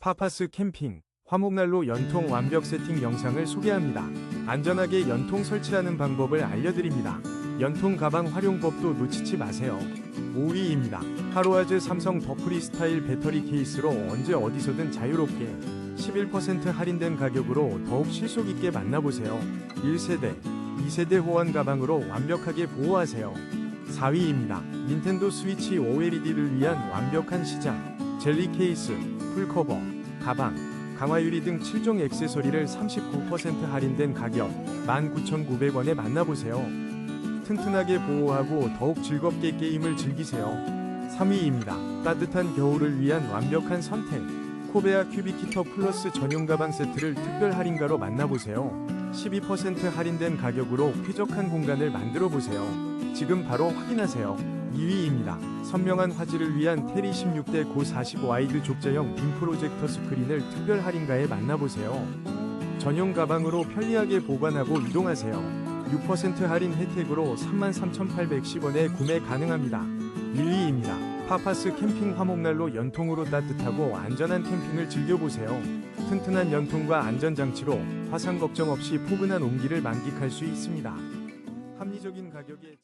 파파스 캠핑 화목난로 연통 완벽 세팅 영상을 소개합니다. 안전하게 연통 설치하는 방법을 알려드립니다. 연통 가방 활용법도 놓치지 마세요. 5위입니다. 하로아즈 삼성 더프리 스타일 배터리 케이스로 언제 어디서든 자유롭게 11% 할인된 가격으로 더욱 실속 있게 만나보세요. 1세대, 2세대 호환 가방으로 완벽하게 보호하세요. 4위입니다. 닌텐도 스위치 OLED를 위한 완벽한 시장. 젤리 케이스, 풀커버, 가방, 강화유리 등 7종 액세서리를 39% 할인된 가격 19,900원에 만나보세요. 튼튼하게 보호하고 더욱 즐겁게 게임을 즐기세요. 3위입니다. 따뜻한 겨울을 위한 완벽한 선택. 코베아 큐비키터 플러스 전용 가방 세트를 특별 할인가로 만나보세요. 12% 할인된 가격으로 쾌적한 공간을 만들어 보세요. 지금 바로 확인하세요. 2위입니다. 선명한 화질을 위한 테리 16대 고40 와이드 족자형 빔 프로젝터 스크린을 특별 할인가에 만나보세요. 전용 가방으로 편리하게 보관하고 이동하세요. 6% 할인 혜택으로 33,810원에 구매 가능합니다. 1위입니다. 파파스 캠핑 화목난로 연통으로 따뜻하고 안전한 캠핑을 즐겨보세요. 튼튼한 연통과 안전장치로 화상 걱정 없이 포근한 온기를 만끽할 수 있습니다. 합리적인 가격에